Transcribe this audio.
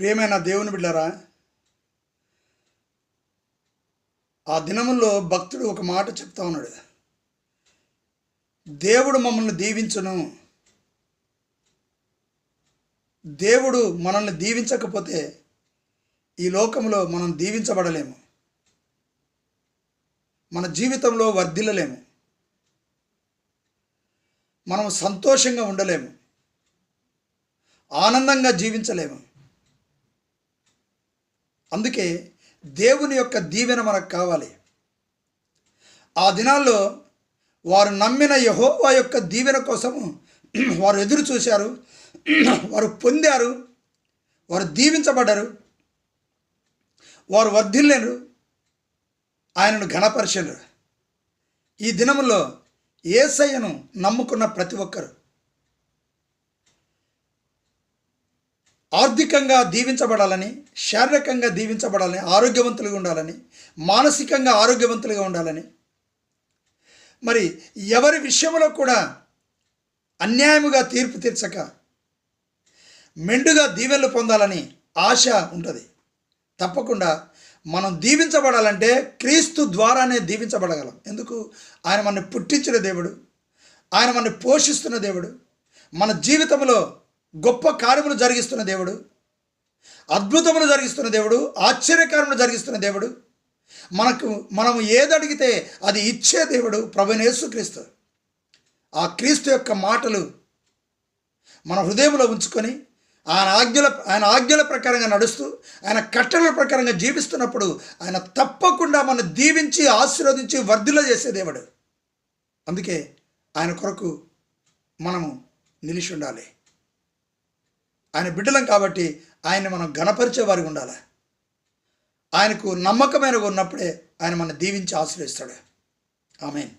ప్రియమైన దేవుని బిడ్డరా ఆ దినముల్లో భక్తుడు ఒక మాట చెప్తా ఉన్నాడు. దేవుడు మమ్మల్ని దీవించును. దేవుడు మనల్ని దీవించకపోతే ఈ లోకంలో మనం దీవించబడలేము. మన జీవితంలో వర్ధిల్లలేము. మనం సంతోషంగా ఉండలేము. ఆనందంగా జీవించలేము. అందుకే దేవుని యొక్క దీవెన మనకు కావాలి. ఆ దినాల్లో వారు నమ్మిన యహోవా యొక్క దీవెన కోసము వారు ఎదురు చూశారు. వారు పొందారు. వారు దీవించబడ్డారు. వారు వర్ధిల్లేరు. ఆయనను ఘనపరిచారు. ఈ దినములో ఏసయ్యను నమ్ముకున్న ప్రతి ఒక్కరు. ఆర్థికంగా దీవించబడాలని శారీరకంగా దీవించబడాలని ఆరోగ్యవంతులుగా ఉండాలని మానసికంగా ఆరోగ్యవంతులుగా ఉండాలని. మరి ఎవరి విషయంలో కూడా అన్యాయముగా తీర్పు తీర్చక మెండుగా దీవెనలు పొందాలని ఆశ ఉంటుంది. తప్పకుండా మనం దీవించబడాలంటే క్రీస్తు ద్వారానే దీవించబడగలం. ఎందుకు? ఆయన మనని పుట్టించిన దేవుడు ఆయన మనని పోషిస్తున్న దేవుడు మన జీవితంలో గొప్ప కార్యములు జరిగిస్తున్న దేవుడు అద్భుతములు జరిగిస్తున్న దేవుడు ఆశ్చర్యకారములు జరిగిస్తున్న దేవుడు. మనకు మనం ఏది అడిగితే అది ఇచ్చే దేవుడు ప్రభునేసుక్రీస్తు ఆ క్రీస్తు యొక్క మాటలు మన హృదయంలో ఉంచుకొని ఆయన ఆజ్ఞల ఆయన ఆజ్ఞల ప్రకారంగా నడుస్తూ ఆయన కట్టడల ప్రకారంగా జీవిస్తున్నప్పుడు ఆయన తప్పకుండా మన దీవించి ఆశీర్వదించి వర్ధిలో చేసే దేవుడు. అందుకే ఆయన కొరకు మనము నిలిచి ఉండాలి. ఆయన బిడ్డలం కాబట్టి ఆయన్ని మనం గణపరిచే వారికి ఉండాలి. ఆయనకు నమ్మకమైన ఉన్నప్పుడే ఆయన మన దీవించి ఆశ్రయిస్తాడు ఆమెన్.